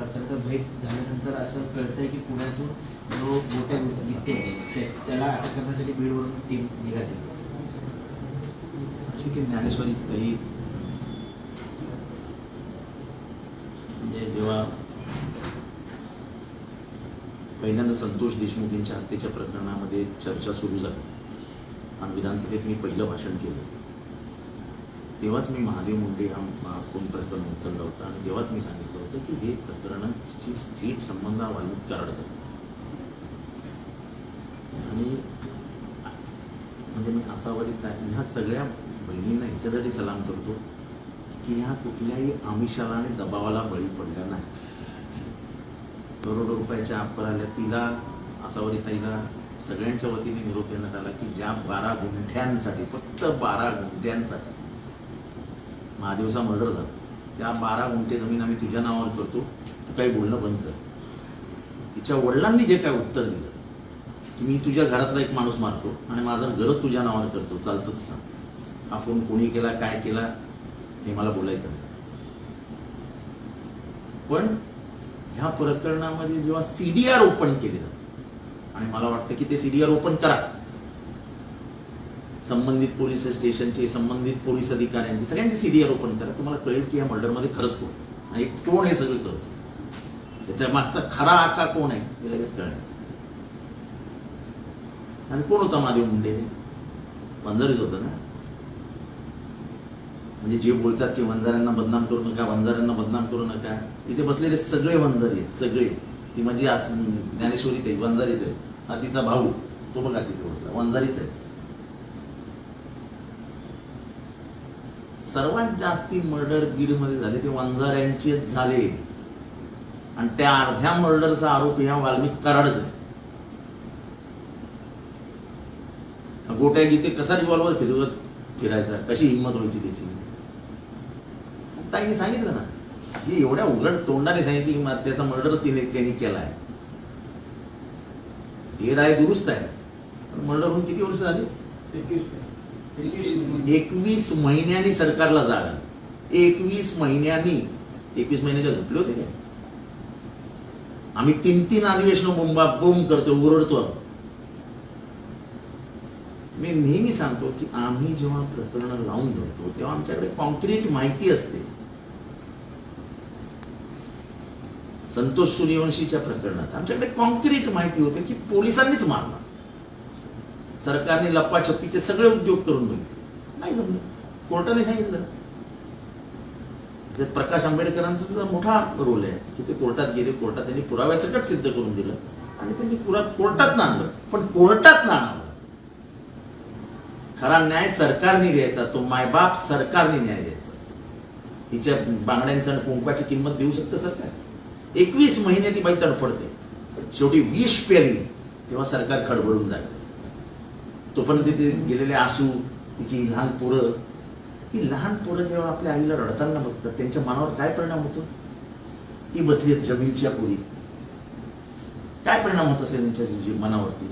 तर भेट झाल्यानंतर असं कळतंय की पुण्यातून जो मोठ्या नित्य आहे त्याला अटक करण्यासाठी बीडवरून टीम निघाली. अशी की ज्ञानेश्वरी काही म्हणजे जेव्हा पहिल्यांदा संतोष देशमुख यांच्या हत्येच्या प्रकरणामध्ये चर्चा सुरू झाली आणि विधानसभेत मी पहिलं भाषण केलं. तेव्हाच मी महादेव मुंडे हा हा खून प्रकरण उचललं होतं आणि तेव्हाच मी सांगितलं होतं की हे प्रकरणाची थेट संबंध हा वाल्मिक कराडचा आणि म्हणजे मी असावरीत ह्या सगळ्या बहिणींना ह्याच्यासाठी सलाम करतो की ह्या कुठल्याही आमिषाला आणि दबावाला बळी पडल्या नाहीत. करोडो रुपयाच्या ऑफर आल्या तिला असावरी ताईला सगळ्यांच्या वतीने निरोप देण्यात आला की ज्या बारा गुंठ्यांसाठी फक्त बारा गुंठ्यांसाठी महादेवचा मर्डर झाला. त्या बारा गुंठे जमीन आम्ही तुझ्या नावावर करतो. तू काही बोलणं बंद कर. तिच्या वडिलांनी जे काय उत्तर दिलं की मी तुझ्या घरातला एक माणूस मारतो आणि माझं घरच तुझ्या नावावर करतो चालतं सांग हा फोन कोणी केला काय केला हे मला बोलायचं नाही. पण ह्या प्रकरणामध्ये जेव्हा सीडीआर ओपन केले जातं आणि मला वाटतं की ते सीडीआर ओपन करा संबंधित पोलीस स्टेशनचे संबंधित पोलीस अधिकाऱ्यांचे सगळ्यांचे सीडीआर ओपन करा. तुम्हाला कळेल की या मर्डरमध्ये खरंच कोण आणि कोण हे सगळं करतो त्याच्या मागचा खरा आका कोण आहे हे लगेच कळणार आणि कोण होता महादेव मुंडे वंजारीच होतं ना? म्हणजे जे बोलतात की वंजाऱ्यांना बदनाम करू नका वंजाऱ्यांना बदनाम करू नका. इथे बसलेले सगळे वंजारी आहेत सगळे. ती म्हणजे ज्ञानेश्वरीच ज्ञानेश्वरी ते वंजारीच आहे. हा तिचा भाऊ तो बघा तिथे बसला वंजारीच आहे. सर्वात जास्ती मर्डर बीडमध्ये झाले ते वंजाऱ्यांचेच झाले. आणि त्या अर्ध्या मर्डरचा आरोप ह्या वाल्मिक कराडच आहे. गोट्या गीते कसा रिव्हॉल्वर फिरवत फिरायचा? कशी हिंमत व्हायची त्याची? ताईने सांगितलं ना हे एवढ्या उघड तोंडाने सांगितलं की त्याचा मर्डरच तिने त्यांनी केलाय हे राय दुरुस्त आहे. मर्डर होऊन किती वर्ष झाली? एकवीस एकवीस महिन्यांनी सरकारला जागा एकवीस महिन्यांनी एकवीस महिन्याच्या झोपले होते काय? आम्ही तीन तीन अधिवेशन बोंबा बोंब करतो ओरडतो मी नेहमी सांगतो की आम्ही जेव्हा प्रकरण लावून धरतो तेव्हा आमच्याकडे कॉन्क्रीट माहिती असते. संतोष सूर्यवंशीच्या प्रकरणात आमच्याकडे कॉन्क्रीट माहिती होते की पोलिसांनीच मारला. सरकारने लप्पाछप्पीचे सगळे उद्योग करून बघितले. नाही जमलं. कोर्टाने सांगितलं. त्यात प्रकाश आंबेडकरांचा सुद्धा मोठा रोल आहे की ते कोर्टात गेले कोर्टात त्यांनी पुराव्यासकट सिद्ध करून दिलं आणि त्यांनी पुरा कोर्टात ना आणलं पण कोर्टात ना आणलं खरा न्याय सरकारने द्यायचा असतो मायबाप सरकारने न्याय द्यायचा असतो. हिच्या बांगड्यांचं आणि कुंकवाची किंमत देऊ शकतं सरकार. एकवीस महिने ती बाई तडफडते. शेवटी विष पेरली तेव्हा सरकार खडबडून जाईल. तोपर्यंत तिथे गेलेले आसू तिची लहान पोरं ही लहान पोरं जेव्हा आपल्या आईला रडताना बघतात त्यांच्या मनावर काय परिणाम होतो? ती बसली आहेत जमीनच्या पोरी. काय परिणाम होत असेल त्यांच्या मनावरती?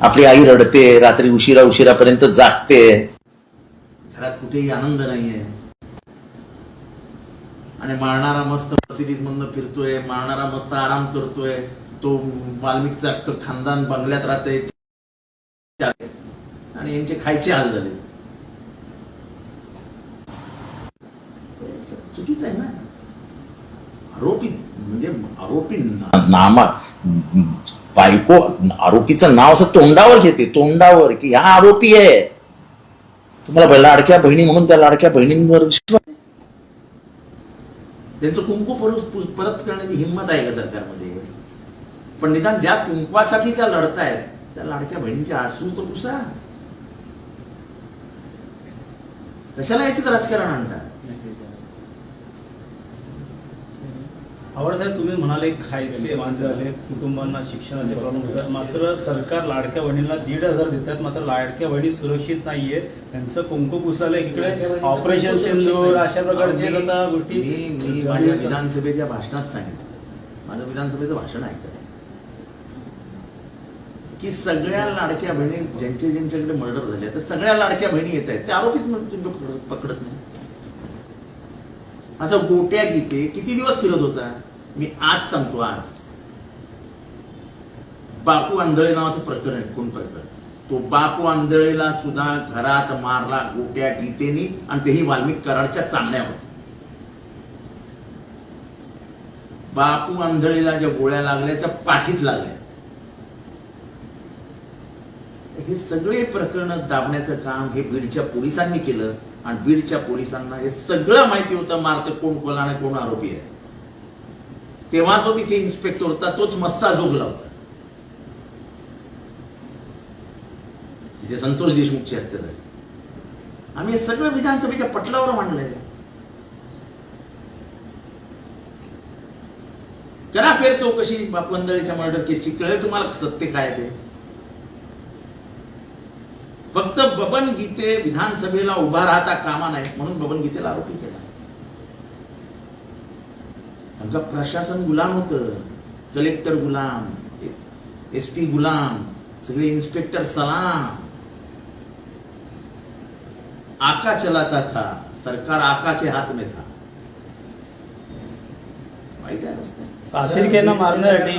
आपली आई रडते रात्री उशिरा उशिरापर्यंत जागते. घरात कुठेही आनंद नाहीये. आणि मारणारा मस्त सिरीज मधनं फिरतोय मारणारा मस्त आराम करतोय. तो वाल्मिकचा खानदान बंगल्यात राहते आणि यांचे खायचे हाल झाले. चुकीचं आहे ना? आरोपी म्हणजे आरोपी नामा बायको आरोपीचं नाव असं तोंडावर घेते तोंडावर की हा आरोपी आहे. तुम्हाला लाडक्या बहिणी म्हणून त्या लाडक्या बहिणींवर विश्वास? त्यांचं कुंकू परत परत करण्याची हिंमत आहे का सरकारमध्ये? पण निदान ज्या कुंकवासाठी त्या लढतायत त्या लाडक्या बहिणींच्या आसू तर पुसा. कशाला याच्यात राजकारण आणतात आवड साहेब तुम्ही म्हणाले खायचे वांदे आले कुटुंबांना शिक्षणाचे प्रॉब्लेम होतात. मात्र सरकार लाडक्या बहिणीला दीड हजार देतात मात्र लाडक्या बहिणी सुरक्षित नाहीये. त्यांचं कुंकू पुसलेलं इकडे. ऑपरेशन सिंदूर अशा प्रकारचे गोष्टी मी मी माझ्या विधानसभेच्या भाषणात सांगितलं. माझं विधानसभेचं भाषण ऐकलं की सगळ्या लाडक्या बहिणी ज्यांचे ज्यांच्याकडे मर्डर झाले तर सगळ्या लाडक्या बहिणी येत आहेत. त्या आरोपीच तुम्ही पकडत- पकडत नाही. असं गोट्या गीते किती दिवस फिरत होता? मी आज सांगतो आज. बापू आंधळे नावाचं प्रकरण आहे कोण प्रकरण? तो बापू आंधळेला सुद्धा घरात मारला गोट्या गीतेनी आणि तेही वाल्मिक कराडच्या सामन्यावर बापू आंधळेला ज्या गोळ्या लागल्या त्या पाठीत लागल्या. हे सगळे प्रकरण दाबण्याचं काम हे बीडच्या पोलिसांनी केलं आणि बीडच्या पोलिसांना हे सगळं माहिती होतं. मारत कोण कोण आणि कोण आरोपी आहे. तेव्हा जो तिथे इन्स्पेक्टर होता. तोच मस्सा जोगला होता. तिथे संतोष देशमुखची हत्या झाली. आम्ही हे सगळं विधानसभेच्या पटलावर मांडलंय. करा फेर चौकशी बापवंदळीच्या मर्डर केसची कळेल तुम्हाला सत्य काय ते. फक्त बबन गीते विधानसभेला उभा राहता कामा नाही म्हणून बबन गीतेला आरोपी केला. आमचं प्रशासन गुलाम होतं. कलेक्टर गुलाम एस पी गुलाम सगळे इन्स्पेक्टर सलाम. आका चलाता था सरकार आका के हात में था. अतिरेक्यांना मारण्यासाठी.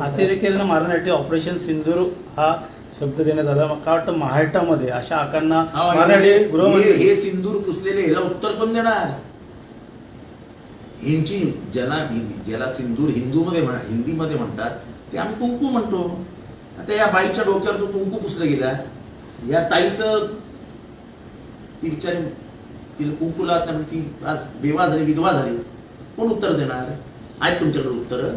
अतिरेक्यांना मारण्यासाठी ऑपरेशन सिंदूर हा शब्द देण्यात आला मग काय वाटतं महाराष्ट्रामध्ये अशा आकांना मारण्यासाठी हे गृहमंत्री हे सिंदूर पुसलेले ह्याला उत्तर कोण देणार. हिंची ज्याला ज्याला सिंदूर हिंदूमध्ये म्हणा हिंदीमध्ये म्हणतात ते आम्ही कुंकू म्हणतो. आता या बाईच्या डोक्यावर जो कुंकू पुसलं गेला या ताईचं ती बिचारी तिला कुंकू लावत नाही ती आज बेवा झाली विधवा झाली. कोण उत्तर देणार? आहेत तुमच्याकडे उत्तर?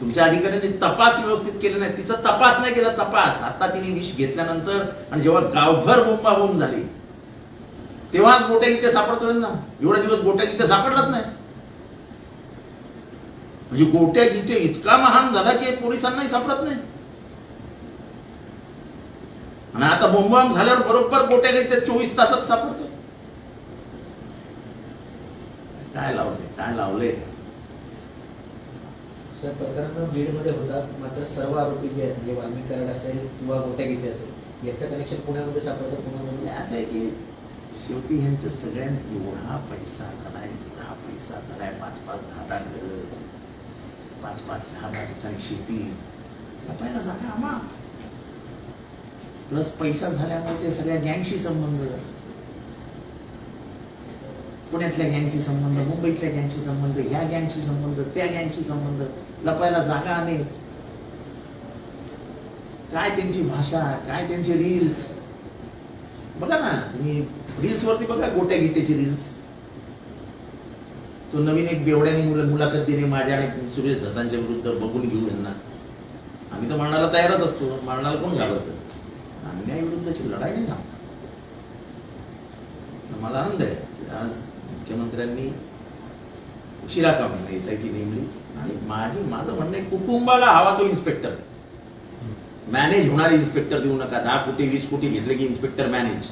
तुमच्या अधिकाऱ्यांनी तपास व्यवस्थित केले नाही तिचा तपास नाही केला तपास. आता तिने विष घेतल्यानंतर आणि जेव्हा गावभर बोंबाबोंब झाली तेव्हाच गोट्या इथे सापडतोय ना. एवढा दिवस गोट्या इथे सापडलाच नाही. म्हणजे गोट्या गीते इतका महान झाला की पोलिसांनाही सापडत नाही. आणि आता बोंबाम झाल्यावर बरोबर गोट्या गीते चोवीस तासात सापडतो काय लावले काय लावले? सर प्रकरण बीडमध्ये होतात मात्र सर्व आरोपी जे आहेत जे वाल्मिक कराड असेल किंवा गोट्या गीते असेल याचं कनेक्शन पुण्यामध्ये सापडतं पुण्यामध्ये असं आहे की शेवटी ह्यांचं सगळ्यांत एवढा पैसा झालाय दहा पैसा झालाय पाच पाच दहा दहा घर पाच पाच दहा दहा ठिकाणी शेती. लपायला जागा आम्हा प्लस पैसा झाल्यामुळे ते सगळ्या गँगशी संबंध. पुण्यातल्या गँगशी संबंध मुंबईतल्या गँगशी संबंध ह्या गँगशी संबंध त्या गँगशी संबंध लपायला जागा आणि काय त्यांची भाषा काय त्यांचे रील्स बघा ना मी रील्स वरती बघा गोट्या गीतेची रील्स तो नवीन एक बेवड्याने मुलं मुलाखत दिली माझ्या आणि सुरेश धसांच्या विरुद्ध बघून घेऊ यांना. आम्ही तर मरणाला तयारच असतो मरणाला कोण घालवतो अन्याय विरुद्धची लढाई नाही मला आनंद आहे. आज मुख्यमंत्र्यांनी उशिरा का म्हणलं एस आय टी नेमली आणि माझी माझं म्हणणं आहे कुटुंबाला हवा तो इन्स्पेक्टर मॅनेज होणारे इन्स्पेक्टर देऊ नका. दहा कोटी वीस कोटी घेतले की इन्स्पेक्टर मॅनेज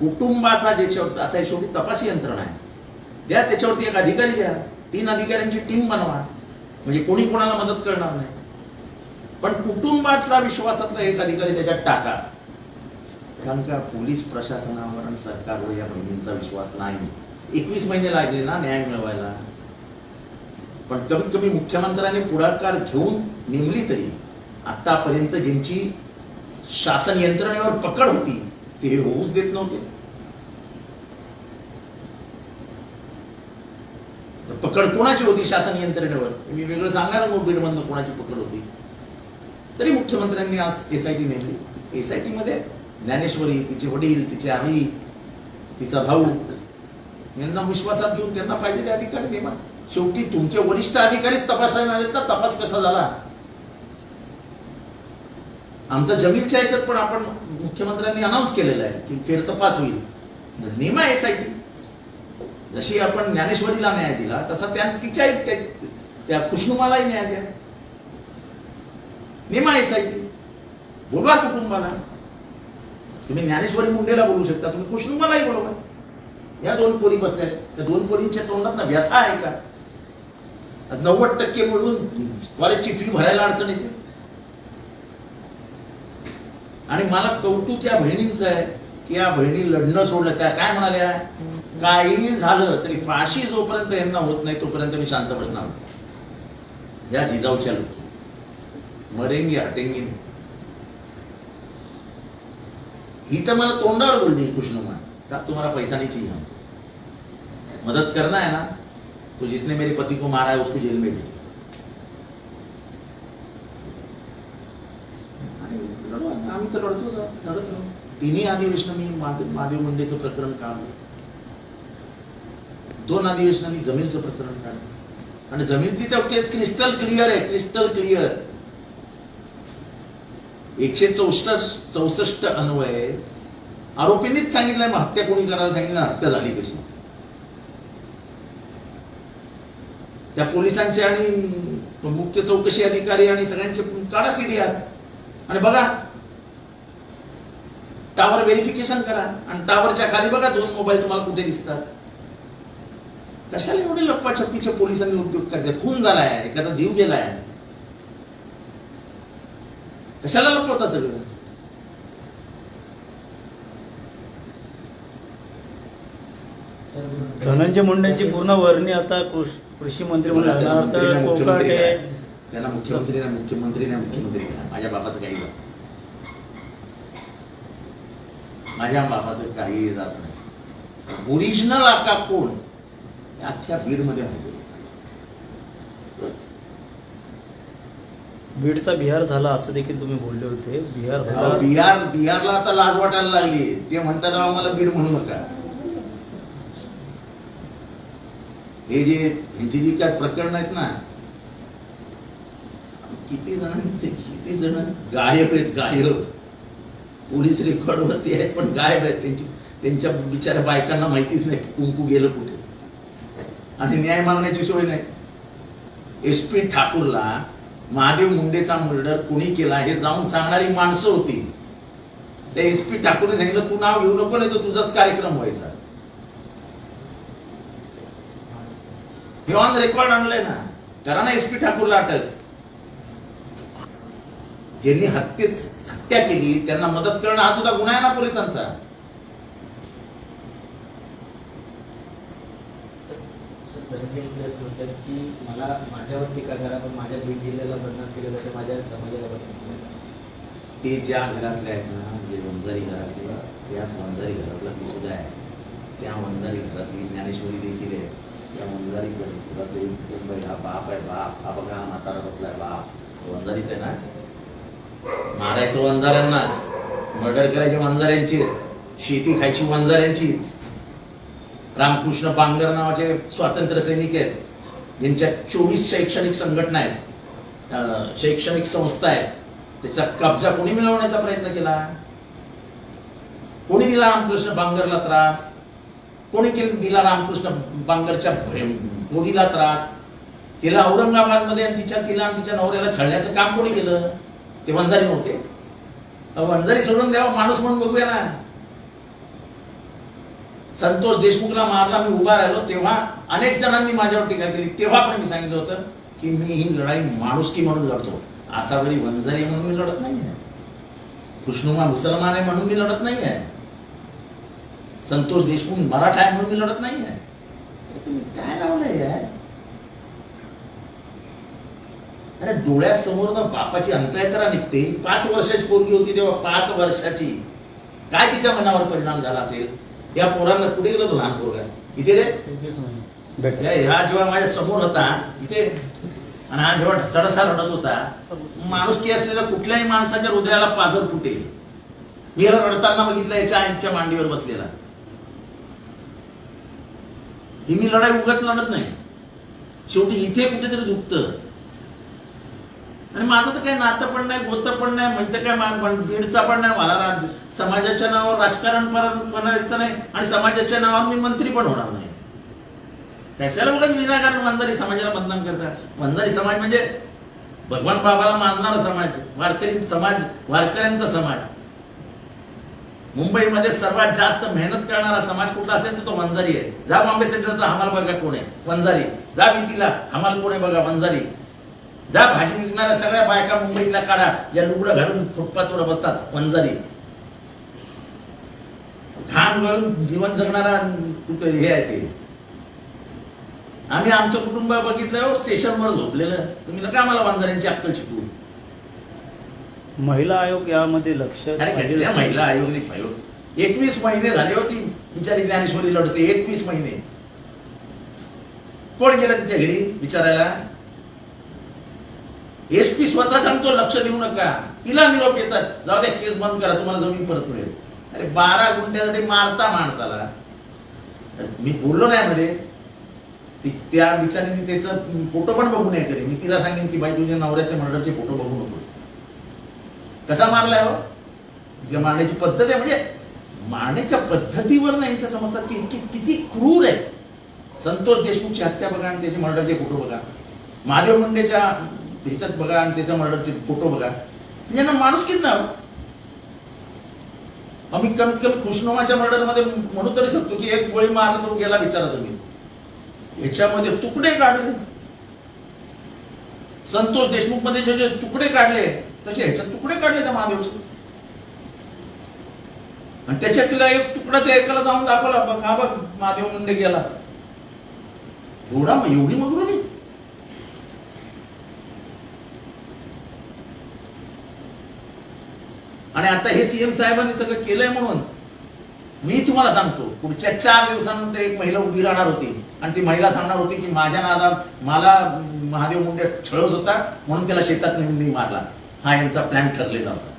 कुटुंबाचा ज्याच्यावर असा शेवटी तपास यंत्रणा आहे. द्या त्याच्यावरती एक अधिकारी द्या. तीन अधिकाऱ्यांची टीम बनवा. म्हणजे कोणी कोणाला मदत करणार नाही. पण कुटुंबातला विश्वासातला एक अधिकारी त्याच्यात टाका. कारण पोलीस प्रशासनावर आणि सरकारवर या बहिणींचा विश्वास नाही. एकवीस महिने लागले ना न्याय मिळवायला. पण कमीत कमी मुख्यमंत्र्यांनी पुढाकार घेऊन नेमली तरी. आतापर्यंत ज्यांची शासन यंत्रणेवर पकड होती ते हे होऊच देत नव्हते. तर पकड कोणाची होती शासन यंत्रणेवर? मी वेगळं सांगायला ना बीडमधनं कोणाची पकड होती? तरी मुख्यमंत्र्यांनी आज एस आय टी नेमली. एस आय टी मध्ये ज्ञानेश्वरी तिचे वडील तिचे आई तिचा भाऊ यांना विश्वासात घेऊन त्यांना पाहिजे ते अधिकारी नेमा. शेवटी तुमचे वरिष्ठ अधिकारीच तपासायला आलेत ना तपास कसा झाला? आमचा जमीनच्या याच्यात पण आपण मुख्यमंत्र्यांनी अनाऊन्स केलेलं आहे की फेरतपास होईल. नेमा एस आय टी जशी आपण ज्ञानेश्वरीला न्याय दिला तसा त्या तिच्या त्या- त्या खुशनुमालाही न्याय द्या. नेमा एस आय टी बोलवा कुटुंबाला. तुम्ही ज्ञानेश्वरी मुंडेला बोलू शकता. तुम्ही खुशनुमालाही बरोबर या दोन पोरी बसल्या त्या दोन पोरींच्या तोंडात ना व्यथा आहे का? आज नव्वद टक्के म्हणून कॉलेजची फी भरायला अडचण येते. आणि मला कौतुक या बहिणींचं आहे की या बहिणी लढणं सोडलं. त्या काय म्हणाल्या? काही झालं तरी फाशी जोपर्यंत यांना होत नाही तोपर्यंत मी शांत बसणार या जिजाऊच्या लोक मरेंगी हटेंगी नाही. ही तर मला तोंडावर बोलली कृष्णमा साहब तुम्हारा पैसा नहीं चाहिए हम मदद करना है ना? तो जिसने मेरे पति को मारा है उसको जेल में भेजो. आम्ही तर लढतो सर लढत राहू तिन्ही अधिवेशनांनी महादेव महादेव मुंडेचं प्रकरण काढलं. दोन अधिवेशनांनी जमीनचं प्रकरण काढलं. आणि जमीनची तर केस क्रिस्टल क्लिअर आहे क्रिस्टल क्लिअर एकशे चौसष्ट चौसष्ट अन्वय आरोपींनीच सांगितलंय मग हत्या कोणी करायला सांगितलं? हत्या झाली कशी? त्या पोलिसांचे आणि मुख्य चौकशी अधिकारी आणि सगळ्यांचे काढा सीडीआर. आणि बघा टावर व्हेरिफिकेशन करा. आणि टावरच्या खाली बघा दोन मोबाईल तुम्हाला कुठे दिसतात? कशाला एवढे लपवाछपीचे पोलिसांनी उद्योग करते खून झालाय एकाचा जीव गेलाय. कशाला लपवता सगळं? सर धनंजय मुंडेंची पूर्ण वर्णी आता कृष- मंत्री म्हणून त्यांना तर मुख्यमंत्री कोकाटे. त्यांना मुख्यमंत्री नाही मुख्यमंत्री नाही मुख्यमंत्री नाही माझ्या बापाचं काही जात माझ्या बापाचं काही जात नाही. ओरिजिनल आका कोण? अख्ख्या बीडमध्ये आहे. बीडचा बिहार झाला असं देखील तुम्ही बोलले होते. बिहार झाला बिहार बिहारला आता लाज वाटायला लागली. ते म्हणतात "अहो, आम्हाला बीड म्हणू नका. हे जे ह्यांची जी काय प्रकरण आहेत ना किती जण किती जण गायब आहेत गायब. पोलीस रेकॉर्डवरती आहेत पण गायब आहेत. त्यांची त्यांच्या बिचाऱ्या बायकांना माहितीच नाही की कुंकू गेलं कुठे. आणि न्याय मागण्याची सोय नाही. एस पी ठाकूरला महादेव मुंडेचा मर्डर कोणी केला हे जाऊन सांगणारी माणसं होती. त्या एस पी ठाकूरने सांगितलं तू नाव घेऊ नको नाही तर तुझाच कार्यक्रम व्हायचा. हे ऑन रेकॉर्ड आणलंय ना. करा ना एस पी ठाकूरला अटक. ज्यांनी हत्येच हत्या केली त्यांना मदत करणं हा सुद्धा गुन्हा आहे ना पोलिसांचा. धनंजय मुंडे म्हणतात की मला माझ्यावर टीका करा पण माझ्या बीड जिल्ह्याला बदनाम केलं जातं माझ्या समाजाला बदनाम केलं जातं. ते ज्या घरातले आहेत ना जे वंजारी घरातले त्याच वंजारी घरातला मी सुद्धा आहे. त्या वंजारी घरातली ज्ञानेश्वरी देखील आहे. त्या वंजारी घरातले मुंबई हा बाप आहे बाप हा बघा म्हातारा बसलाय बाप. वंजारीच आहे ना? मारायचं वंजाऱ्यांनाच मर्डर करायचे वंजाऱ्यांचीच शेती खायची वंजाऱ्यांचीच. रामकृष्ण बांगर नावाचे स्वातंत्र्य सैनिक आहेत. ज्यांच्या चोवीस शैक्षणिक संघटना आहेत. शैक्षणिक संस्था आहेत. त्याचा कब्जा कोणी मिळवण्याचा प्रयत्न केला? कोणी दिला रामकृष्ण बांगरला त्रास? कोणी दिला रामकृष्ण बांगरच्या मुलीला त्रास? तिला औरंगाबादमध्ये मध्ये तिच्या तिला तिच्या नवऱ्याला छळण्याचं काम कोणी केलं? ते वंजारी नव्हते. वंजारी सोडून द्यावा माणूस म्हणून बघूया ना. संतोष देशमुखला मारला मी उभा राहिलो. तेव्हा अनेक जणांनी माझ्यावर टीका केली. तेव्हा पण मी सांगितलं होतं की मी ही लढाई माणुसकी म्हणून लढतो. आसावरी वंजारी म्हणून मी लढत नाहीये. कृष्णुमा मुसलमान आहे म्हणून मी लढत नाहीये. संतोष देशमुख मराठा आहे म्हणून मी लढत नाहीये. आहे तुम्ही काय लावलंय यार अरे डोळ्यासमोर ना बापाची अंतयत्रा निघते. पाच वर्षाची पोरगी होती तेव्हा पाच वर्षाची. काय तिच्या मनावर परिणाम झाला असेल? या पोरांना कुठे गेलो तो लहान पोरगा? इथे रे. ह्या जेव्हा माझ्यासमोर होता. इथे. आणि हा जेव्हा ढसाढसा रडत होता. माणुसकी असलेल्या कुठल्याही माणसाच्या हृदयाला पाझर फुटेल मी याला रडताना बघितलं याच्या आईच्या मांडीवर बसलेला. ही मी लढाई उगत लढत नाही. शेवटी इथे कुठेतरी दुखतं. आणि माझं तर काही नातं पण नाही गोतं पण नाही म्हणतं काय बीडचा पण नाही मला राज- समाजाच्या नावावर राजकारण करायचं नाही आणि समाजाच्या नावावर मी मंत्री पण होणार नाही. कशाला उगाच विनाकारण वंजारी समाजाला बदनाम करतात वंजारी समाज म्हणजे भगवान बाबाला मानणारा समाज वारकरी समाज वारकऱ्यांचा समाज. मुंबईमध्ये सर्वात जास्त मेहनत करणारा समाज कुठला असेल तर तो वंजारी आहे. जा बॉम्बे सेंटरचा हमाल बघा कोण आहे? वंजारी. जा विटीला हमाल कोण आहे बघा? वंजारी. जा भाजी विकणाऱ्या सगळ्या बायका मुंबईतल्या काढा. या लुगडं घालून फुटपाथवर बसतात वंजारी. घाम गळून जीवन जगणारा कुठं हे आहे ते? आम्ही आमचं कुटुंब बघितलं हो, स्टेशनवर झोपलेलं. तुम्ही नका आम्हाला वांजाऱ्यांची अक्कल शिकू महिला आयोग यामध्ये लक्ष अरे महिला आयोग एकवीस महिने झाले होती बिचारी ज्ञानेश्वरी लढते एकवीस महिने. कोण गेलं तिच्या घरी? विचारायला? एस पी स्वतः सांगतो लक्ष देऊ नका. तिला निरोप येतात. जाऊ द्या केस बंद करा तुम्हाला जमीन परत मिळेल अरे बारा गुंठ्यासाठी मारता माणसाला. मी बोललो नाही मध्ये. ती- त्या बिचारीने त्याचं फोटो पण बघू नये कधी. मी तिला सांगेन की बाई तुझ्या नवऱ्याचे मर्डरचे फोटो बघू नकोस. कसा मारलाय हो? तुझ्या मारण्याची पद्धत आहे. म्हणजे मारण्याच्या पद्धतीवर नाही यांचं समजतात की की- किती क्रूर आहे. संतोष देशमुखची हत्या बघा आणि त्याचे मर्डरचे फोटो बघा. महादेव मुंडेच्या ह्याच्यात बघा आणि त्याच्या मर्डरचे फोटो बघा. म्हणजे यांना माणूस किती ना आम्ही कमीत कमी खुशनुमाच्या मर्डरमध्ये म्हणू तरी शकतो की एक गोळी मारला तो गेला विचारायचं मी ह्याच्यामध्ये तुकडे काढले. संतोष देशमुखमध्ये जे तुकडे काढले तसे ह्याच्यात तुकडे काढले त्या महादेवचे. आणि त्याच्यात तिला एक तुकडा त्या एकाला जाऊन दाखवला बघ हा बघ महादेव मुंडे गेला. एवढा एवढी मगरुरी आणि आता हे सीएम साहेबांनी सगळं केलंय म्हणून मी तुम्हाला सांगतो पुढच्या चार दिवसानंतर एक महिला उभी राहणार होती. आणि ती महिला सांगणार होती की माझ्या नादा मला महादेव मुंडे छळत होता म्हणून त्याला शेतात नेऊन मी मारला. हा यांचा प्लॅन ठरलेला होता.